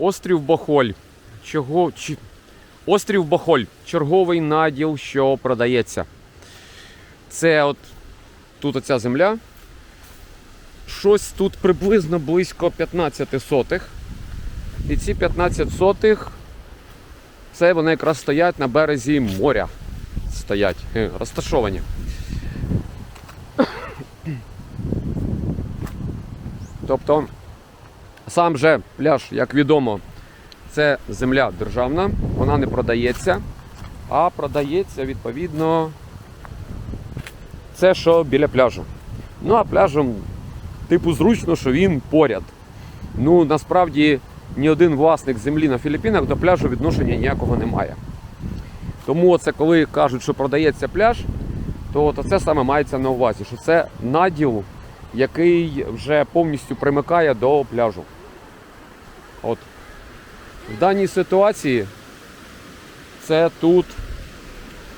Острів Бохоль. Чого? Чи... Острів Бохоль. Черговий наділ, що продається. Це от тут оця земля. Щось тут приблизно близько 15 сотих. І ці 15 сотих це вони якраз стоять на березі моря. Стоять, е, розташовані. Тобто сам же пляж, як відомо, це земля державна, вона не продається, а продається відповідно це, що біля пляжу. Ну а пляжем, типу, зручно, що він поряд. Ну, насправді, ні один власник землі на Філіппінах до пляжу відношення ніякого не має. Тому це коли кажуть, що продається пляж, то, то це саме мається на увазі, що це наділ, який вже повністю примикає до пляжу. От. В даній ситуації це тут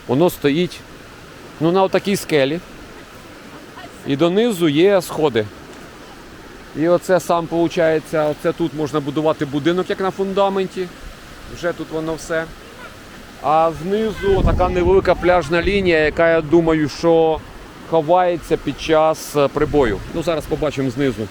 воно стоїть ну, на такій скелі. І донизу є сходи. І оце сам виходить, оце тут можна будувати будинок, як на фундаменті. Вже тут воно все. А знизу така невелика пляжна лінія, яка я думаю, що ховається під час е, прибою. Ну, зараз побачимо знизу.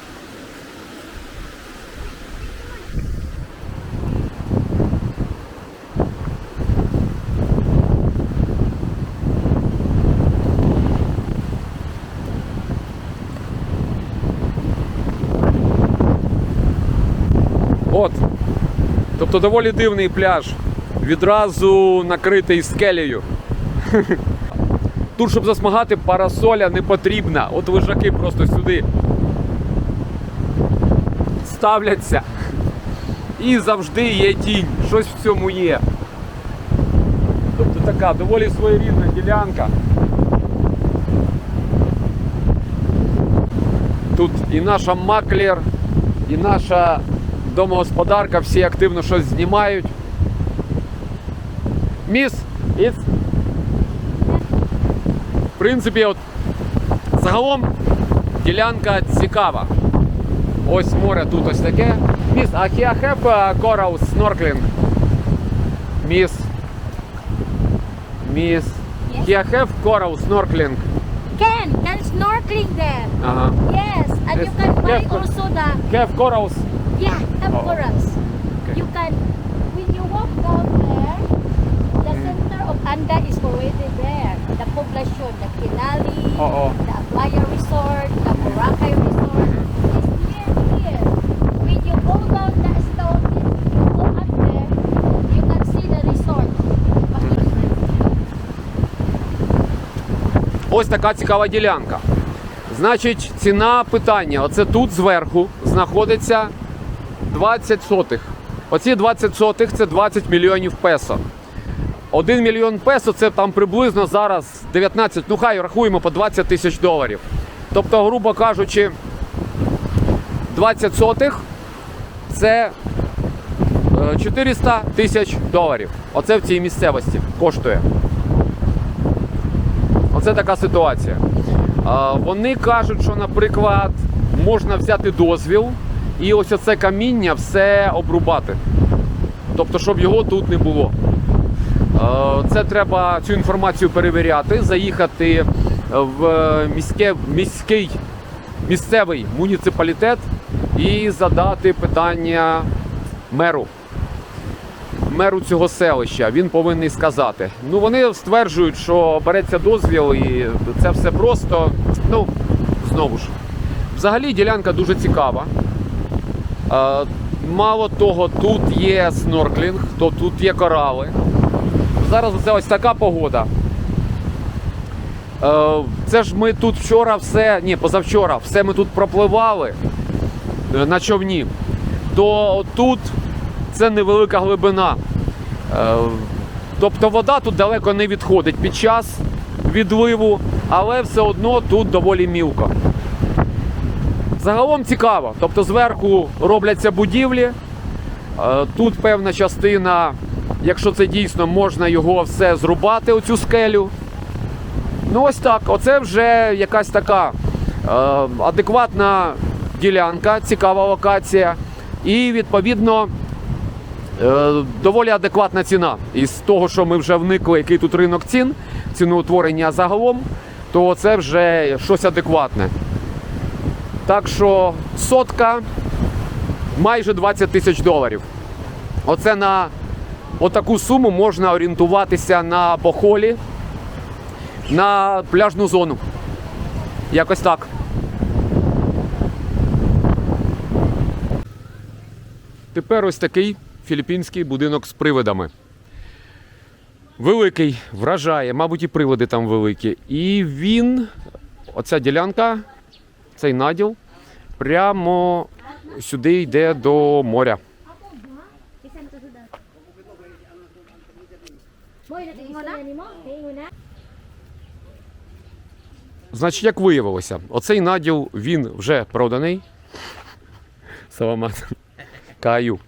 От. Тобто доволі дивний пляж. Відразу накритий скелею. Тут, щоб засмагати, парасоля не потрібна. От лежаки просто сюди ставляться. І завжди є тінь. Щось в цьому є. Тобто така доволі своєрідна ділянка. Тут і наша маклер, і наша домогосподарка, всі активно щось знімають. Міс, it's... в принципі, от загалом ділянка цікава. Ось море тут ось таке. Міс, а here have uh, coral snorkeling? Міс. Міс. Yes. Here have coral snorkeling. Can, can snorkeling there. Ага. Yes, and Yes, you can buy yes, but- also the, Have corals. yeah, Oh. Okay. You can, when you walk down there, the center of Anda is already there. The poblacion, the Kinali, Oo. the Aplaya Resort, the Boracay Resort. It's near here. When you go down the stone, you go up there, you can see the resort. Ось така цікава ділянка. Значить, ціна питання. Оце тут зверху знаходиться 20 сотих. Оці 20 сотих це 20 мільйонів песо. 1 мільйон песо це там приблизно зараз 19, ну хай рахуємо по 20 тисяч доларів. Тобто, грубо кажучи, 20 сотих це е, 400 тисяч доларів. Оце в цій місцевості коштує. Оце така ситуація. Вони кажуть, що, наприклад, можна взяти дозвіл і ось оце каміння все обрубати. Тобто, щоб його тут не було. Це треба цю інформацію перевіряти, заїхати в міське, міський місцевий муніципалітет і задати питання меру меру цього селища. Він повинен сказати. Ну вони стверджують, що береться дозвіл, і це все просто. Ну знову ж, взагалі ділянка дуже цікава. Е, Мало того, тут є снорклінг, то тут є корали. Зараз це ось така погода. Е, Це ж ми тут вчора все, ні, позавчора, все ми тут пропливали е, на човні. То тут це невелика глибина. Тобто вода тут далеко не відходить під час відливу, але все одно тут доволі мілко. Загалом цікаво. Тобто зверху робляться будівлі. Е, Тут певна частина, якщо це дійсно, можна його все зрубати, оцю скелю. Ну ось так. Оце вже якась така е, адекватна ділянка, цікава локація. І відповідно е, доволі адекватна ціна. І з того, що ми вже вникли, який тут ринок цін, ціноутворення загалом, то це вже щось адекватне. Так що сотка майже 20 тисяч доларів. Оце на отаку суму можна орієнтуватися на Бохолі, на пляжну зону. Якось так. Тепер ось такий філіппінський будинок з привидами. Великий, вражає, мабуть, і приводи там великі. І він, оця ділянка, цей наділ, прямо сюди йде до моря. Значить, як виявилося, оцей наділ він вже проданий. Саламат. Каю.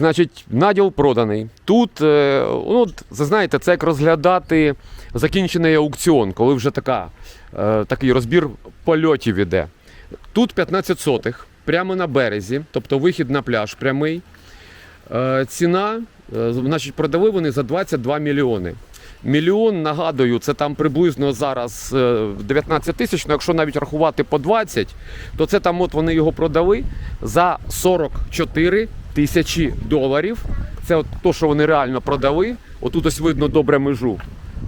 Значить, наділ проданий. Тут, е, ну, знаєте, це як розглядати закінчений аукціон, коли вже така, е, такий розбір польотів іде. Тут 15 сотих, прямо на березі, тобто вихід на пляж прямий. Е, Ціна, значить, продали вони за 22 мільйони. Мільйон, нагадую, це там приблизно зараз е, 19 тисяч, ну якщо навіть рахувати по 20, то це там от вони його продали за 44 тисячі доларів. Це от то, що вони реально продали. Отут ось видно добре межу.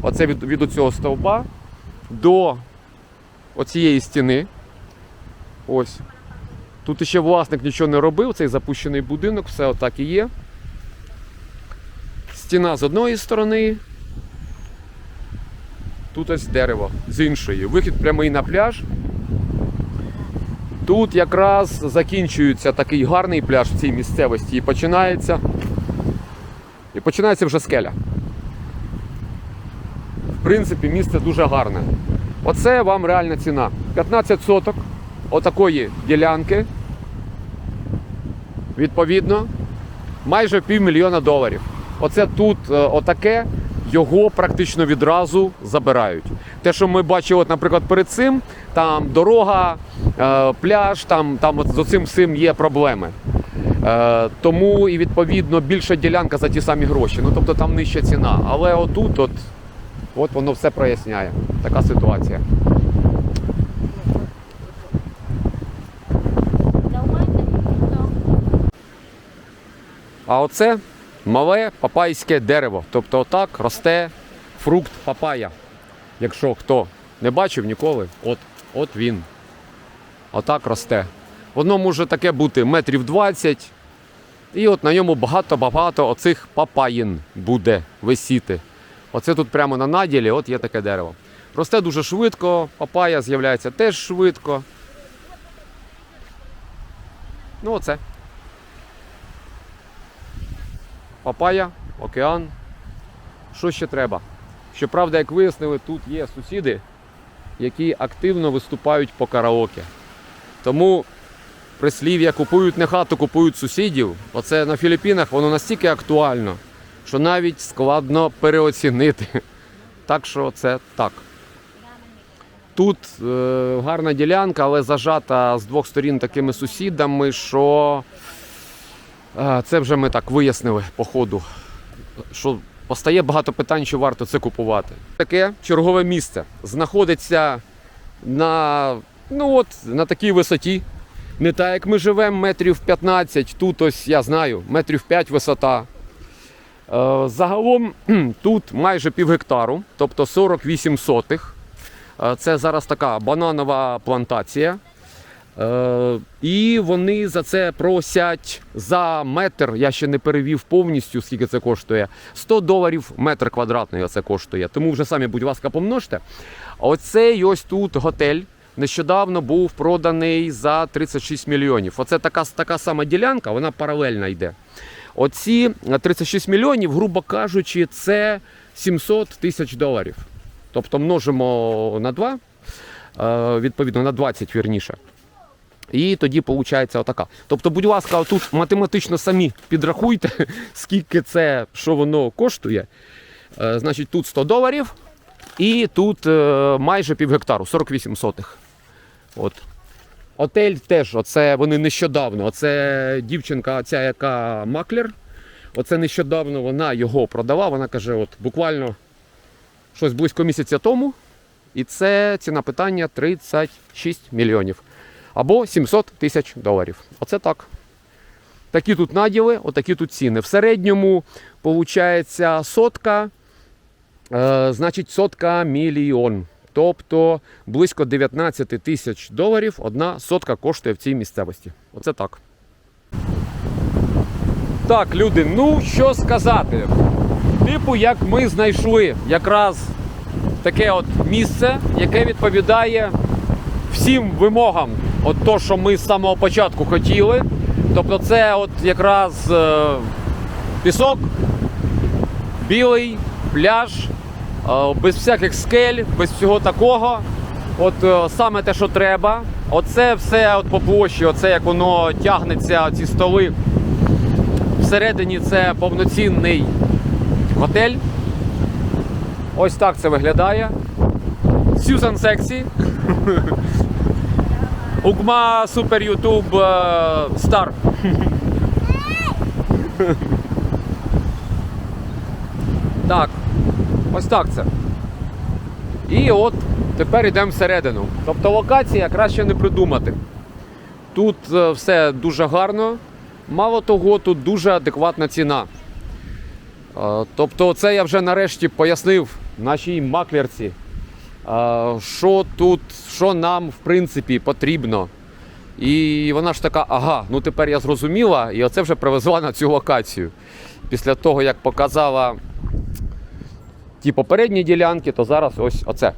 Оце від, від цього стовпа до оцієї стіни. Ось. Тут ще власник нічого не робив, цей запущений будинок, все отак і є. Стіна з одної сторони. Тут ось дерево з іншої. Вихід прямий на пляж. Тут якраз закінчується такий гарний пляж в цій місцевості і починається. І починається вже скеля. В принципі, місце дуже гарне. Оце вам реальна ціна. 15 соток отакої ділянки. Відповідно, майже півмільйона доларів. Оце тут е, отаке, його практично відразу забирають. Те, що ми бачили, от, наприклад, перед цим, там дорога, е, пляж, там, там от з цим всім є проблеми. Е, тому і відповідно більша ділянка за ті самі гроші. Ну тобто там нижча ціна. Але отут, от, от воно все проясняє. Така ситуація. А оце мале папайське дерево. Тобто отак росте фрукт папая. Якщо хто не бачив ніколи, от, от він. Отак росте. Воно може таке бути метрів 20. І от на ньому багато-багато оцих папаїн буде висіти. Оце тут прямо на наділі, от є таке дерево. Росте дуже швидко, папая з'являється теж швидко. Ну, оце. Папая, океан. Що ще треба? Щоправда, як вияснили, тут є сусіди, які активно виступають по караоке. Тому прислів'я купують не хату, купують сусідів. Оце на Філіппінах воно настільки актуально, що навіть складно переоцінити. Так що це так. Тут е, гарна ділянка, але зажата з двох сторін такими сусідами, що це вже ми так вияснили по ходу, що постає багато питань, чи варто це купувати. Таке чергове місце знаходиться на, ну от, на такій висоті. Не так, як ми живемо, метрів 15, тут ось я знаю, метрів 5 висота. Е, Загалом тут майже пів гектару, тобто 48 сотих. Е, Це зараз така бананова плантація. Е, І вони за це просять за метр. Я ще не перевів повністю, скільки це коштує. 100 доларів метр квадратний це коштує. Тому вже самі, будь ласка, помножте. Оцей ось тут готель. Нещодавно був проданий за 36 мільйонів. Оце така, така сама ділянка, вона паралельно йде. Оці 36 мільйонів, грубо кажучи, це 700 тисяч доларів. Тобто множимо на 2, е, відповідно на 20 вірніше. І тоді виходить отака. Тобто, будь ласка, тут математично самі підрахуйте, скільки це, що воно коштує. Е, Значить, тут 100 доларів і тут е, майже пів гектару, 48 сотих. От. Отель теж, оце вони нещодавно. Оце дівчинка, ця яка маклер. Оце нещодавно вона його продала. Вона каже, от буквально щось близько місяця тому. І це ціна питання 36 мільйонів. Або 700 тисяч доларів. Оце так. Такі тут наділи, отакі тут ціни. В середньому виходить сотка, е, значить сотка мільйон. Тобто близько 19 тисяч доларів одна сотка коштує в цій місцевості. Оце так. Так, люди, ну що сказати. Типу, як ми знайшли якраз таке от місце, яке відповідає всім вимогам, от то, що ми з самого початку хотіли. Тобто, це от якраз е, пісок, білий пляж, е, без всяких скель, без всього такого. От е, саме те, що треба. Оце все от по площі, оце як воно тягнеться, ці столи. Всередині це повноцінний готель. Ось так це виглядає. Сюзан Сексі. Угма Супер Ютуб Стар. Так, ось так це. І от тепер йдемо всередину. Тобто локація краще не придумати. Тут е, все дуже гарно. Мало того, тут дуже адекватна ціна. Е, Тобто, це я вже нарешті пояснив нашій маклерці, е, що тут, що нам в принципі потрібно. І вона ж така, ага, ну тепер я зрозуміла, і оце вже привезла на цю локацію. Після того, як показала ті попередні ділянки, то зараз ось оце.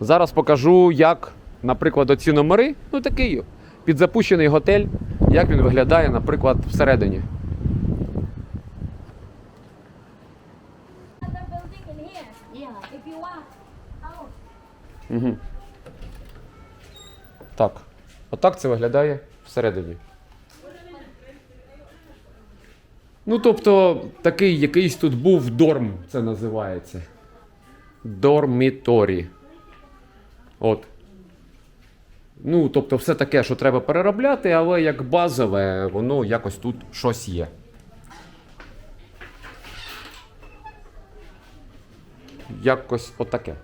Зараз покажу, як, наприклад, оці номери, ну такий підзапущений готель, як він виглядає, наприклад, всередині. Угу. Так. Отак це виглядає всередині. Ну, тобто, такий якийсь тут був дорм, це називається. Дорміторі. От. Ну, тобто, все таке, що треба переробляти, але як базове, воно якось тут щось є. Якось отаке.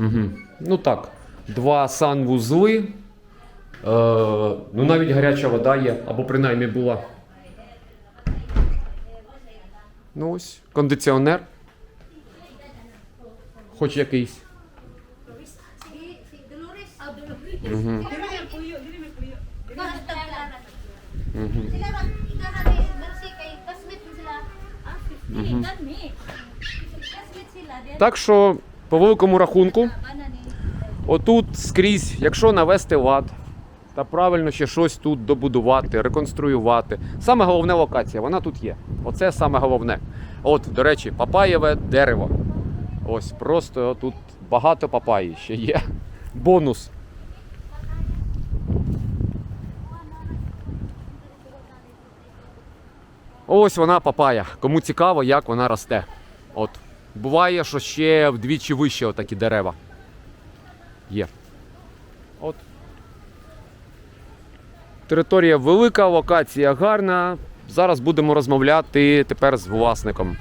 Угу. Ну так, два санвузли. Е, ну навіть гаряча вода є, або принаймні була. Ну ось, кондиціонер. Хоч якийсь. Угу. Угу. Sila ron, kahari, nagsi kay classmate mo sila. 50. Not me. Classmate sila. Then, Так що, по великому рахунку, отут скрізь, якщо навести лад та правильно ще щось тут добудувати, реконструювати. Саме головне локація, вона тут є. Оце саме головне. От, до речі, папаєве дерево. Ось просто тут багато папаї ще є. Бонус. Ось вона папая. Кому цікаво, як вона росте. От. Буває, що ще вдвічі вище отакі дерева. Є. От. Територія велика, локація гарна. Зараз будемо розмовляти тепер з власником.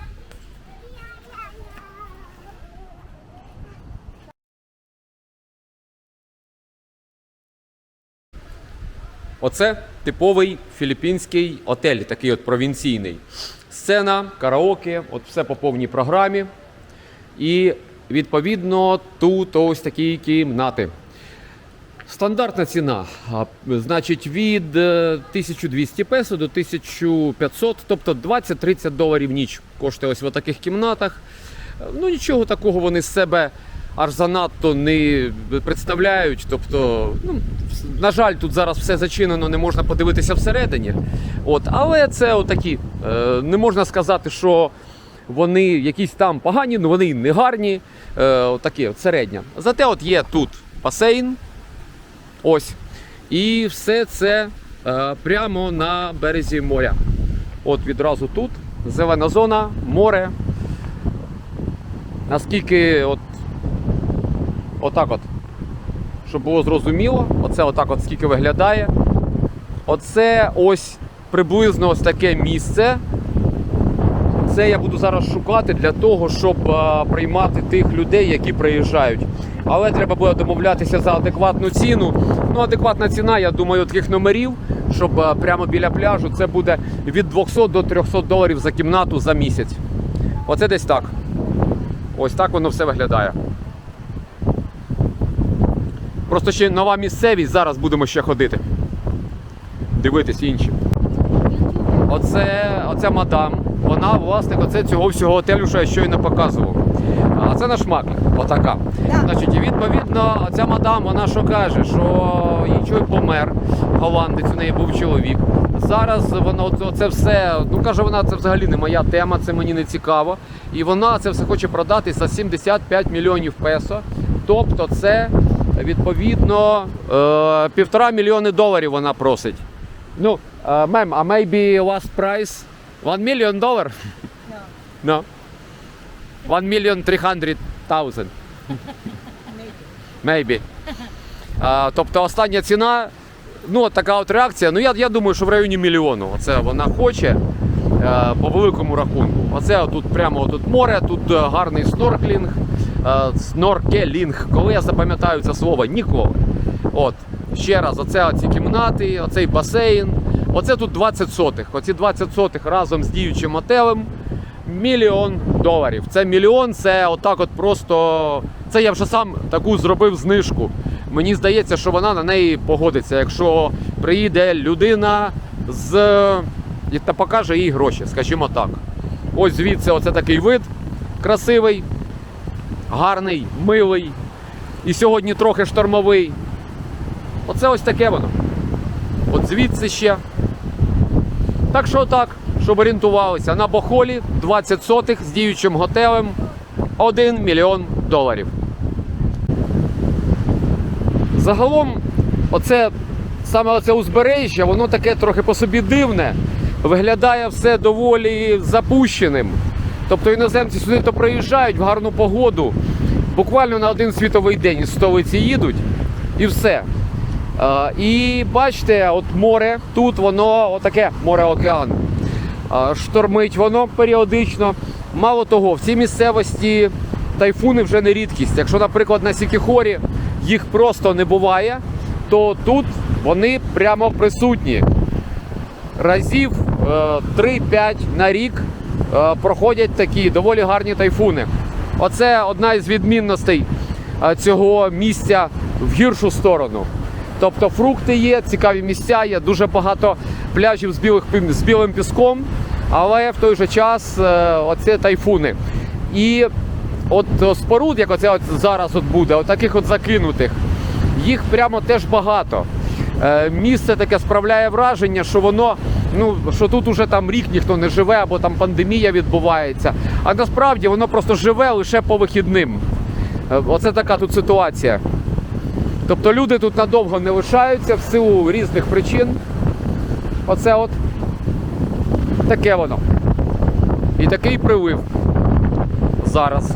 Оце типовий філіппінський отель, такий от провінційний. Сцена, караоке, от все по повній програмі. І відповідно тут ось такі кімнати. Стандартна ціна, значить, від е, 1200 песо до 1500, тобто 20-30 доларів ніч коштує ось в таких кімнатах. Е, Ну нічого такого вони з себе аж занадто не представляють. Тобто, ну, на жаль, тут зараз все зачинено, не можна подивитися всередині. От, але це отакі. Е, не можна сказати, що вони якісь там погані, ну вони не гарні. Е, отакі, от середня. Зате от є тут басейн. Ось. І все це е, прямо на березі моря. От відразу тут зелена зона, море. Наскільки от, отак от щоб було зрозуміло, оце отак от скільки виглядає. Оце ось приблизно ось таке місце. Це я буду зараз шукати для того, щоб а, приймати тих людей, які приїжджають. Але треба буде домовлятися за адекватну ціну. Ну, адекватна ціна, я думаю, таких номерів, щоб а, прямо біля пляжу це буде від 200 до 300 доларів за кімнату за місяць. Оце десь так. Ось так воно все виглядає. Просто ще нова місцевість, зараз будемо ще ходити. Дивитись інші. Оце, оця мадам, вона власник оце цього всього готелю, що я щойно показував. А це наш маклер, отака. Значить, і відповідно, ця мадам, вона що каже, що їй чоловік помер, голландець, у неї був чоловік. Зараз воно це- це все, ну каже, вона це взагалі не моя тема, це мені не цікаво. І вона це все хоче продати за 75 мільйонів песо. Тобто це відповідно е, півтора мільйони доларів вона просить. Ну, uh, ma'am, uh, maybe last price one million dollar? No. One million three hundred thousand. Maybe. Uh, тобто остання ціна, ну от така от реакція. Ну я, я думаю, що в районі мільйону. Оце вона хоче е, по великому рахунку. Оце тут прямо тут море, тут е, гарний снорклінг, е, сноркелінг. Коли я запам'ятаю це слово, ніколи. От, ще раз, оце ці кімнати, оцей басейн. Оце тут 20 сотих. Оці 20 сотих разом з діючим отелем. Мільйон доларів. Це мільйон, це отак от просто. Це я вже сам таку зробив знижку. Мені здається, що вона на неї погодиться, якщо приїде людина з та покаже їй гроші, скажімо так. Ось звідси оце такий вид красивий, гарний, милий. І сьогодні трохи штормовий. Оце ось таке воно. От звідси ще. Так що так, щоб орієнтувалися, на Бохолі 20 сотих з діючим готелем 1 мільйон доларів. Загалом, оце саме оце узбережжя, воно таке трохи по собі дивне. Виглядає все доволі запущеним. Тобто іноземці сюди то приїжджають в гарну погоду, буквально на один світовий день із столиці їдуть і все. Е, і бачите, от море, тут воно отаке море-океан. Е, штормить воно періодично. Мало того, в цій місцевості тайфуни вже не рідкість. Якщо, наприклад, на Сікіхорі їх просто не буває, то тут вони прямо присутні. Разів е, 3-5 на рік е, проходять такі доволі гарні тайфуни. Оце одна із відмінностей цього місця в гіршу сторону. Тобто фрукти є, цікаві місця, є дуже багато пляжів з, білих, з білим піском, але в той же час е, оце тайфуни. І от е, споруд, як оце от зараз от буде, от таких от закинутих, їх прямо теж багато. Е, місце таке справляє враження, що воно, ну що тут уже там рік ніхто не живе, або там пандемія відбувається. А насправді воно просто живе лише по вихідним. Е, Оце така тут ситуація. Тобто люди тут надовго не лишаються в силу різних причин. Оце от таке воно. І такий прилив зараз.